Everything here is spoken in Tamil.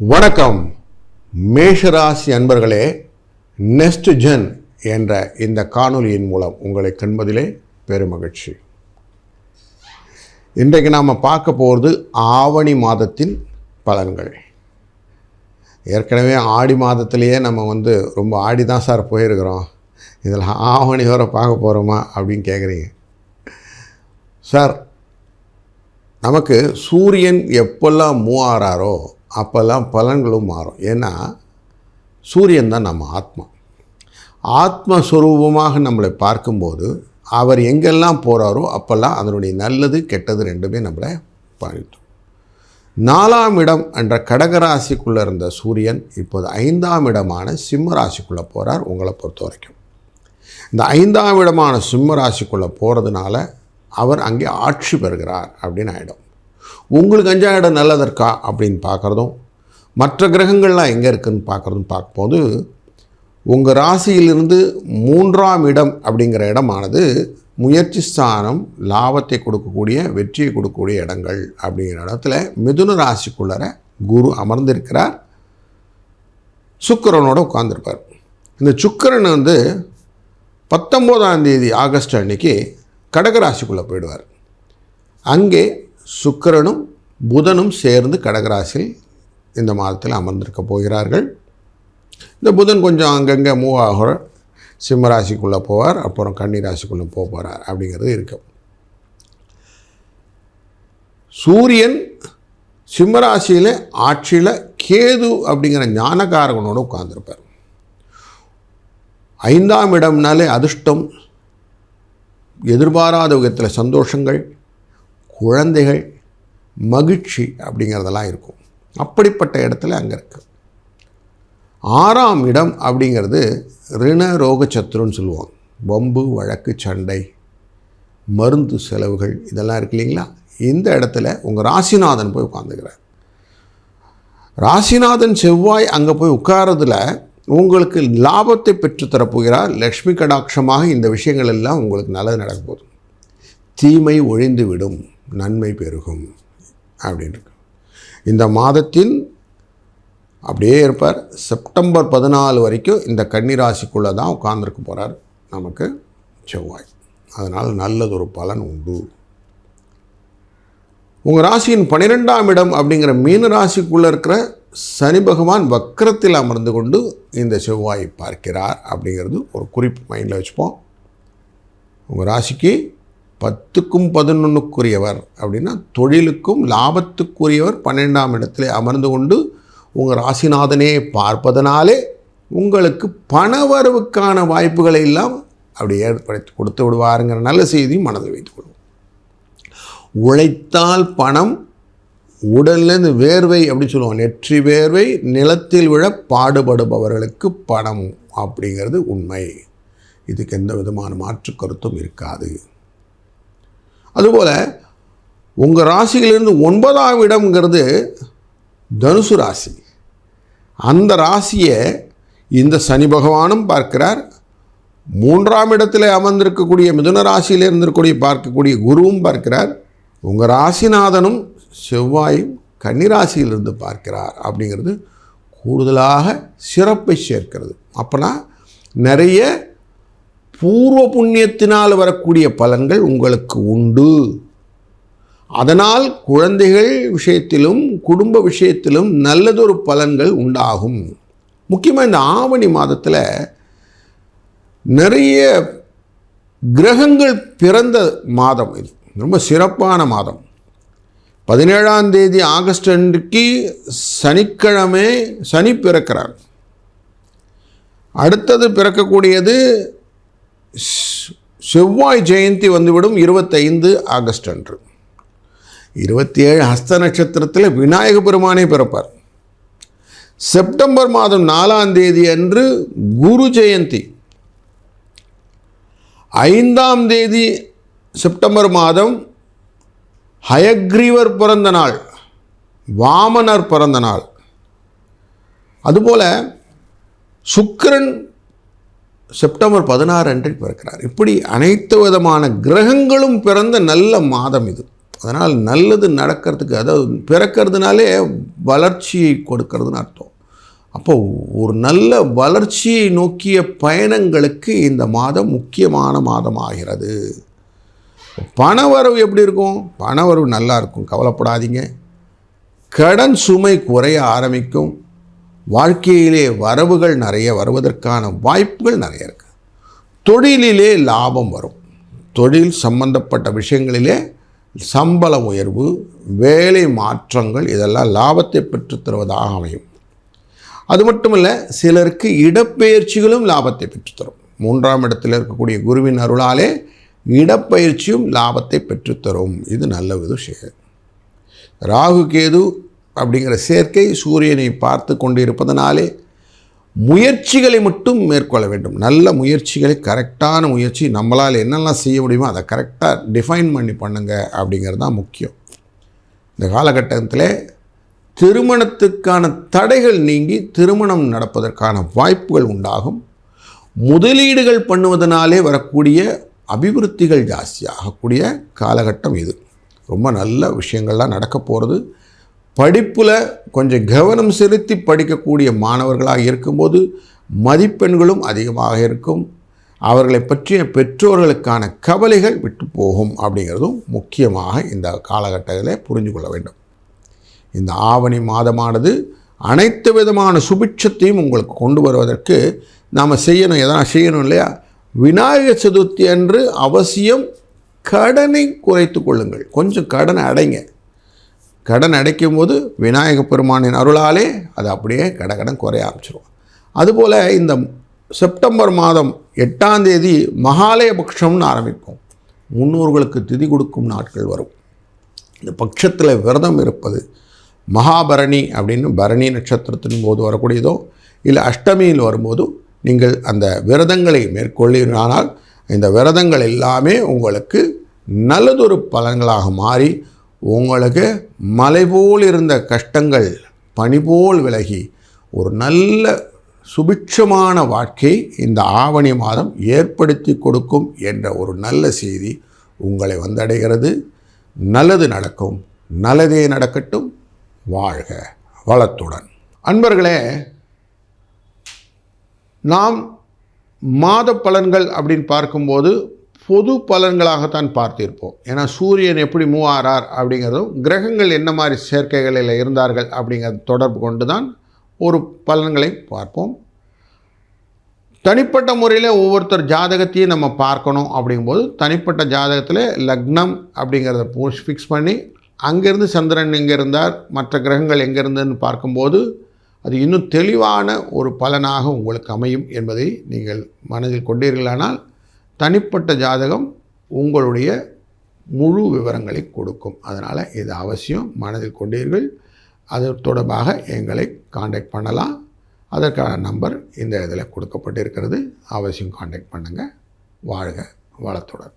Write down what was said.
வணக்கம். மேஷராசி அன்பர்களே நெஸ்ட் ஜென் என்ற இந்த காணொலியின் மூலம் உங்களை கண்பதிலே பெருமகிழ்ச்சி. இன்றைக்கு நாம் பார்க்க போகிறது ஆவணி மாதத்தின் பலன்கள். ஏற்கனவே ஆடி மாதத்திலேயே நம்ம வந்து ரொம்ப ஆடி தான் சார் போயிருக்கிறோம். இதில் ஆவணி வர பார்க்க போகிறோமா அப்படின்னு கேட்குறீங்க சார் நமக்கு சூரியன் எப்பெல்லாம் மூவ் அப்போல்லாம் பலன்களும் மாறும். ஏன்னா சூரியன் தான் நம்ம ஆத்மா. ஆத்மஸ்வரூபமாக நம்மளை பார்க்கும்போது அவர் எங்கெல்லாம் போகிறாரோ அப்போல்லாம் அதனுடைய நல்லது கெட்டது ரெண்டுமே நம்மளை பாதித்தோம் நாலாம் இடம் என்ற கடகராசிக்குள்ளே இருந்த சூரியன் இப்போது ஐந்தாம் இடமான சிம்ம ராசிக்குள்ளே போகிறார் உங்களை பொறுத்த வரைக்கும். இந்த ஐந்தாம் இடமான சிம்ம ராசிக்குள்ளே போகிறதுனால அவர் அங்கே ஆட்சி பெறுகிறார் அப்படின்னு ஆகிடும் உங்களுக்கு அஞ்சாம் இடம் நல்லதற்கா அப்படின்னு பார்க்குறதும் மற்ற கிரகங்கள்லாம் எங்கே இருக்குதுன்னு பார்க்குறதும் பார்க்கும்போது உங்கள் ராசியிலிருந்து மூன்றாம் இடம் அப்படிங்கிற இடமானது முயற்சி ஸ்தானம் லாபத்தை கொடுக்கக்கூடிய வெற்றியை கொடுக்கக்கூடிய இடங்கள் அப்படிங்கிற இடத்துல மிதுன ராசிக்குள்ளர குரு அமர்ந்திருக்கிறார். சுக்கிரனோட உட்கார்ந்துருப்பார். இந்த சுக்கிரன் வந்து பத்தொம்போதாம் தேதி ஆகஸ்ட் அன்னைக்கு கடகராசிக்குள்ளே போயிடுவார். அங்கே சுக்கிரனும் புதனும் சேர்ந்து கடகராசியில் இந்த மாதத்தில் அமர்ந்திருக்க போகிறார்கள். இந்த புதன் கொஞ்சம் அங்கங்கே மூவ் ஆகிற சிம்மராசிக்குள்ளே போவார் அப்புறம் கன்னி ராசிக்குள்ளே போக போகிறார் அப்படிங்கிறது இருக்கும். சூரியன் சிம்மராசியில் ஆட்சியில் கேது அப்படிங்கிற ஞானகாரகனோடு உட்கார்ந்துருப்பார். ஐந்தாம் இடம்னாலே அதிர்ஷ்டம் எதிர்பாராத விதத்தில் சந்தோஷங்கள் குழந்தைகள் மகிழ்ச்சி அப்படிங்கிறதெல்லாம் இருக்கும். அப்படிப்பட்ட இடத்துல அங்கே இருக்கு. ஆறாம் இடம் அப்படிங்கிறது ரிண ரோக சத்துருன்னு சொல்லுவாங்க. வம்பு வழக்கு சண்டை மருந்து செலவுகள் இதெல்லாம் இருக்கு இல்லைங்களா? இந்த இடத்துல உங்கள் ராசிநாதன் போய் உட்காந்துக்கிறார் ராசிநாதன் செவ்வாய் அங்கே போய் உட்காரதுல உங்களுக்கு லாபத்தை பெற்றுத்தரப்போகிறார் லக்ஷ்மி கடாட்சமாக இந்த விஷயங்கள் எல்லாம் உங்களுக்கு நல்லது நடக்க போதும் தீமை ஒழிந்து விடும் நன்மை பெருகும் அப்படின்னு இந்த மாதத்தின் அப்படியே இருப்பார். செப்டம்பர் பதினாலு வரைக்கும் இந்த கன்னிராசிக்குள்ளே தான் உட்கார்ந்துருக்க போகிறார் நமக்கு செவ்வாய். அதனால் நல்லதொரு பலன் உண்டு. உங்கள் ராசியின் பன்னிரெண்டாம் இடம் அப்படிங்கிற மீன ராசிக்குள்ளே இருக்கிற சனி பகவான் வக்கரத்தில் அமர்ந்து கொண்டு இந்த செவ்வாயை பார்க்கிறார் அப்படிங்கிறது ஒரு குறிப்பு மைண்டில் வச்சுப்போம். உங்கள் ராசிக்கு பத்துக்கும் பதினொன்றுக்குரியவர் அப்படின்னா தொழிலுக்கும் லாபத்துக்குரியவர் பன்னெண்டாம் இடத்துல அமர்ந்து கொண்டு உங்கள் ராசிநாதனே பார்ப்பதனாலே உங்களுக்கு பணவரவுக்கான வாய்ப்புகளை எல்லாம் அப்படி ஏற்படுத்தி கொடுத்து விடுவாருங்கிற நல்ல செய்தியும் மனதில் வைத்துக்கொள்வோம் உழைத்தால் பணம் உடல்லேருந்து வேர்வை அப்படின்னு சொல்லுவோம். நெற்றி வேர்வை நிலத்தில் விழ பாடுபடுபவர்களுக்கு பணம் அப்படிங்கிறது உண்மை. இதுக்கு எந்த விதமான மாற்று கருத்தும் இருக்காது. அதுபோல் உங்கள் ராசியிலிருந்து ஒன்பதாம் இடம்ங்கிறது தனுசு ராசி. அந்த ராசியை இந்த சனி பகவானும் பார்க்கிறார். மூன்றாம் இடத்தில் அமர்ந்திருக்கக்கூடிய மிதுன ராசியில் இருந்திருக்கக்கூடிய பார்க்கக்கூடிய குருவும் பார்க்கிறார். உங்கள் ராசிநாதனும் செவ்வாயும் கன்னிராசியிலிருந்து பார்க்கிறார் அப்படிங்கிறது கூடுதலாக சிறப்பை சேர்க்கிறது. அப்போனா நிறைய பூர்வ புண்ணியத்தினால் வரக்கூடிய பலன்கள் உங்களுக்கு உண்டு. அதனால் குழந்தைகள் விஷயத்திலும் குடும்ப விஷயத்திலும் நல்லதொரு பலன்கள் உண்டாகும். முக்கியமாக இந்த ஆவணி மாதத்தில் நிறைய கிரகங்கள் பிறந்த மாதம் இது. ரொம்ப சிறப்பான மாதம். பதினேழாம் தேதி ஆகஸ்ட் அன்றைக்கு சனிக்கிழமை சனி பிறக்கிறார். அடுத்தது பிறக்கக்கூடியது செவ்வாய் ஜெயந்தி வந்துவிடும் இருபத்தைந்து ஆகஸ்ட் அன்று. இருபத்தி ஏழு ஹஸ்த நட்சத்திரத்தில் விநாயக பெருமானே பிறப்பார். செப்டம்பர் மாதம் நாலாம் தேதி அன்று குரு ஜெயந்தி. ஐந்தாம் தேதி செப்டம்பர் மாதம் ஹயக்ரீவர் பிறந்த நாள் வாமனர் பிறந்த நாள். அதுபோல் சுக்கிரன் செப்டம்பர் பதினாறு அன்று பிறக்கிறார். இப்படி அனைத்து விதமான கிரகங்களும் பிறந்த நல்ல மாதம் இது. அதனால் நல்லது நடக்கிறதுக்கு அதாவது பிறக்கிறதுனாலே வளர்ச்சியை கொடுக்கறதுன்னு அர்த்தம். அப்போ ஒரு நல்ல வளர்ச்சியை நோக்கிய பயணங்களுக்கு இந்த மாதம் முக்கியமான மாதம் ஆகிறது பணவரவு எப்படி இருக்கும்? பணவரவு நல்லா இருக்கும். கவலைப்படாதீங்க. கடன் சுமை குறைய ஆரம்பிக்கும். வாழ்க்கையிலே வரவுகள் நிறைய வருவதற்கான வாய்ப்புகள் நிறைய இருக்குது தொழிலிலே லாபம் வரும். தொழில் சம்பந்தப்பட்ட விஷயங்களிலே சம்பள உயர்வு வேலை மாற்றங்கள் இதெல்லாம் லாபத்தை பெற்றுத்தருவதாக அமையும். அது மட்டுமல்ல சிலருக்கு இடப்பெயர்ச்சிகளும் லாபத்தை பெற்றுத்தரும் மூன்றாம் இடத்தில் இருக்கக்கூடிய குருவின் அருளாலே இடப்பயிற்சியும் லாபத்தை பெற்றுத்தரும் இது நல்ல விஷயம். ராகு கேது அப்படிங்கிற சேர்க்கை சூரியனை பார்த்து கொண்டு இருப்பதனாலே முயற்சிகளை மட்டும் மேற்கொள்ள வேண்டும். நல்ல முயற்சிகளை கரெக்டான முயற்சி நம்மளால் என்னெல்லாம் செய்ய முடியுமோ அதை கரெக்டாக டிஃபைன் பண்ணி பண்ணுங்க அப்படிங்கிறது தான் முக்கியம். இந்த காலகட்டத்தில் திருமணத்துக்கான தடைகள் நீங்கி திருமணம் நடப்பதற்கான வாய்ப்புகள் உண்டாகும். முதலீடுகள் பண்ணுவதனாலே வரக்கூடிய அபிவிருத்திகள் ஜாஸ்தியாகக்கூடிய காலகட்டம் இது. ரொம்ப நல்ல விஷயங்கள்லாம் நடக்க போகிறது படிப்பில் கொஞ்சம் கவனம் செலுத்தி படிக்கக்கூடிய மாணவர்களாக இருக்கும்போது மதிப்பெண்களும் அதிகமாக இருக்கும். அவர்களை பற்றிய பெற்றோர்களுக்கான கவலைகள் விட்டு போகும் அப்படிங்கிறதும் முக்கியமாக இந்த காலகட்டத்தில் புரிந்து கொள்ள வேண்டும். இந்த ஆவணி மாதமானது அனைத்து விதமான சுபிட்சத்தையும் உங்களுக்கு கொண்டு வருவதற்கு நாம் செய்யணும். எதனா செய்யணும் இல்லையா? விநாயகர் சதுர்த்தி அன்று அவசியம் கடனை குறைத்து கொள்ளுங்கள். கொஞ்சம் கடனை அடைங்க. கடன் அடைக்கும் போது விநாயக பெருமானின் அருளாலே அது அப்படியே கடகடன் குறைய ஆரம்பிச்சிடும் அதுபோல் இந்த செப்டம்பர் மாதம் எட்டாம் தேதி மகாலயபக்ஷம்னு ஆரம்பிப்போம். முன்னோர்களுக்கு திதி கொடுக்கும் நாட்கள் வரும். இந்த பட்சத்தில் விரதம் இருப்பது மகாபரணி அப்படின்னு பரணி நட்சத்திரத்தின் போது வரக்கூடியதோ இல்லை அஷ்டமியில் வரும்போது நீங்கள் அந்த விரதங்களை மேற்கொள்ளினால் இந்த விரதங்கள் எல்லாமே உங்களுக்கு நல்லதொரு பலன்களாக மாறி உங்களுக்கு மலை போல் இருந்த கஷ்டங்கள் பனி போல் விலகி ஒரு நல்ல சுபிட்சமான வாழ்க்கை இந்த ஆவணி மாதம் ஏற்படுத்தி கொடுக்கும் என்ற ஒரு நல்ல செய்தி உங்களை வந்தடைகிறது. நல்லது நடக்கும் நல்லதே நடக்கட்டும். வாழ்க வளத்துடன். அன்பர்களே நாம் மாத பலன்கள் அப்படின்னு பார்க்கும்போது பொது பலன்களாகத்தான் பார்த்திருப்போம். ஏன்னா சூரியன் எப்படி மூவ் ஆறார் அப்படிங்கிறதும் கிரகங்கள் என்ன மாதிரி சேர்க்கைகளில் இருந்தார்கள் அப்படிங்கிறது தொடர்பு கொண்டு தான் ஒரு பலன்களை பார்ப்போம். தனிப்பட்ட முறையில் ஒவ்வொருத்தர் ஜாதகத்தையும் நம்ம பார்க்கணும் அப்படிங்கும்போது தனிப்பட்ட ஜாதகத்தில் லக்னம் அப்படிங்கிறத ஃபிக்ஸ் பண்ணி அங்கேருந்து சந்திரன் எங்கே இருந்தார் மற்ற கிரகங்கள் எங்கே இருந்துன்னு பார்க்கும்போது அது இன்னும் தெளிவான ஒரு பலனாக உங்களுக்கு அமையும் என்பதை நீங்கள் மனதில் கொண்டீர்களானால் தனிப்பட்ட ஜாதகம் உங்களுடைய முழு விவரங்களை கொடுக்கும். அதனால் இது அவசியம். மனதில் கொண்டீர்கள். அது தொடர்பாக எங்களை காண்டாக்ட் பண்ணலாம். அதற்கான நம்பர் இந்த இதில் கொடுக்கப்பட்டிருக்கிறது. அவசியம் காண்டாக்ட் பண்ணுங்கள் வாழ்க வளத்துடன்.